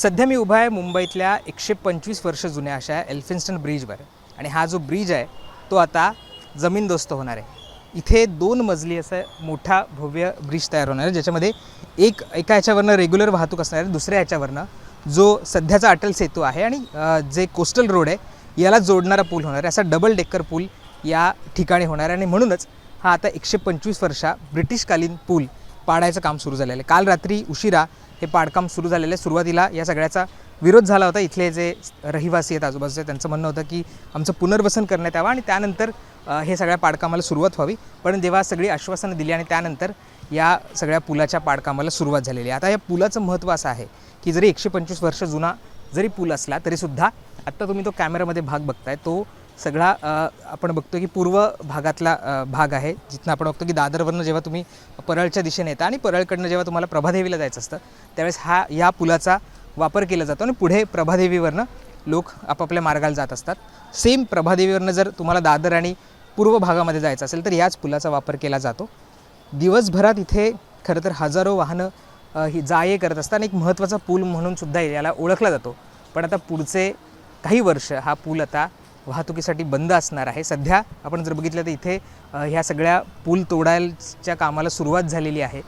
सध्या मी उभा आहे मुंबईतल्या एकशे पंचवीस वर्ष जुन्या अशा एल्फिन्स्टन ब्रिजवर. आणि हा जो ब्रिज आहे तो आता जमीनदोस्त होणार आहे. इथे दोन मजली असं मोठा भव्य ब्रिज तयार होणार आहे ज्याच्यामध्ये एक एका ह्याच्यावरनं रेग्युलर वाहतूक असणार आहे दुसऱ्या ह्याच्यावरनं जो सध्याचा अटल सेतू आहे आणि जे कोस्टल रोड आहे याला जोडणारा पूल होणार आहे. असा डबल डेकर पूल या ठिकाणी होणार आहे आणि म्हणूनच हा आता एकशे पंचवीस वर्षा ब्रिटिशकालीन पूल पाडायचं काम सुरू झालेलं आहे. काल रात्री उशिरा हे पाडकाम सुरू झालेलं आहे. सुरुवातीला या सगळ्याचा विरोध झाला होता. इथले जे रहिवासी आहेत आजूबाजूचे त्यांचं म्हणणं होतं की आमचं पुनर्वसन करण्यात यावं आणि त्यानंतर हे सगळ्या पाडकामाला सुरुवात व्हावी. पण जेव्हा सगळी आश्वासनं दिली आणि त्यानंतर या सगळ्या पुलाच्या पाडकामाला सुरुवात झालेली आहे. आता या पुलाचं महत्त्व असं आहे की जरी एकशे पंचवीस वर्ष जुना जरी पूल असला तरीसुद्धा आत्ता तुम्ही तो कॅमेरामध्ये भाग बघताय तो सगळा आपण बघतो की पूर्व भागातला भाग आहे जिथनं आपण बघतो की दादरवरनं जेव्हा तुम्ही परळच्या दिशेने येता आणि परळकडनं जेव्हा तुम्हाला प्रभादेवीला जायचं असतं त्यावेळेस हा या पुलाचा वापर केला जातो आणि पुढे प्रभादेवीवरनं लोक आपापल्या मार्गाला जात असतात. सेम प्रभादेवीवरनं जर तुम्हाला दादर आणि पूर्व भागामध्ये जायचं असेल तर याच पुलाचा वापर केला जातो. दिवसभरात इथे खरं तर हजारो वाहनं ही जा ये करत असतात आणि एक महत्त्वाचा पूल म्हणून सुद्धा याला ओळखला जातो. पण आता पुढचे काही वर्ष हा पूल आता वाहतुकीसाठी बंद असणार आहे. सध्या आपण जर बघितलं तर इथे ह्या सगळ्या पूल तोडायच्या कामाला सुरुवात झालेली आहे.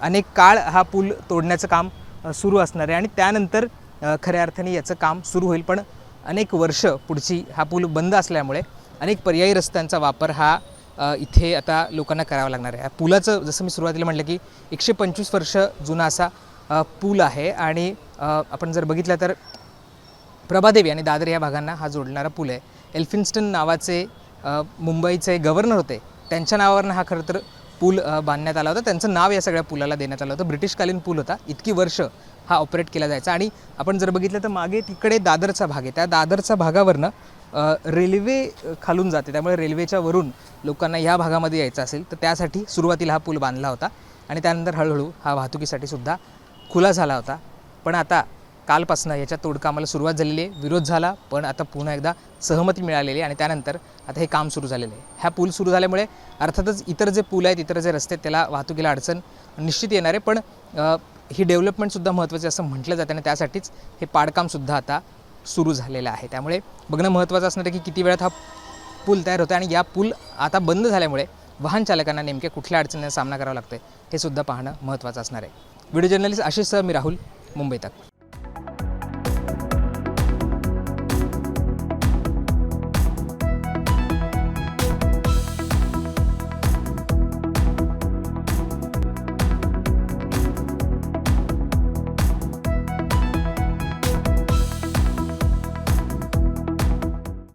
अनेक काळ हा पूल तोडण्याचं काम सुरू असणार आहे आणि त्यानंतर खऱ्या अर्थाने याचं काम सुरू होईल. पण अनेक वर्ष पुढची हा पूल बंद असल्यामुळे अनेक पर्यायी रस्त्यांचा वापर हा इथे आता लोकांना करावा लागणार आहे. पुलाचं जसं मी सुरुवातीला म्हटलं की एकशे पंचवीस वर्ष जुना असा पूल आहे आणि आपण जर बघितलं तर प्रभादेवी आणि दादर या भागांना हा जोडणारा पूल आहे. एल्फिन्स्टन नावाचे मुंबईचे गव्हर्नर होते. त्यांच्या नावावरनं हा खरं तर पूल बांधण्यात आला होता. त्यांचं नाव या सगळ्या पुलाला देण्यात आलं होतं. ब्रिटिशकालीन पूल होता. इतकी वर्ष हा ऑपरेट केला जायचा. आणि आपण जर बघितलं तर मागे तिकडे दादरचा भाग आहे. त्या दादरच्या भागावरनं रेल्वे खालून जाते. त्यामुळे रेल्वेच्या वरून लोकांना ह्या भागामध्ये यायचं असेल तर त्यासाठी सुरुवातीला हा पूल बांधला होता. आणि त्यानंतर हळूहळू हा वाहतुकीसाठी सुद्धा खुला झाला होता. पण आता कालपासनं याच्या तोडकामाला सुरुवात झालेली आहे. विरोध झाला पण आता पुन्हा एकदा सहमती मिळालेली आहे आणि त्यानंतर आता हे काम सुरू झालेलं आहे. ह्या पूल सुरू झाल्यामुळे अर्थातच इतर जे पूल आहेत इतर जे रस्ते आहेत त्याला वाहतुकीला अडचण निश्चित येणार आहे. पण ही डेव्हलपमेंटसुद्धा महत्त्वाची असं म्हटलं जातं आणि त्यासाठीच हे पाडकामसुद्धा आता सुरू झालेलं आहे. त्यामुळे बघणं महत्त्वाचं असणार आहे की किती वेळात हा पूल तयार होतो आणि या पूल आता बंद झाल्यामुळे वाहन चालकांना नेमक्या कुठल्या अडचणींचा सामना करावा लागतो हे सुद्धा पाहणं महत्त्वाचं असणार आहे. व्हिडिओ जर्नलिस्ट आशिष सर मी राहुल मुंबई तक.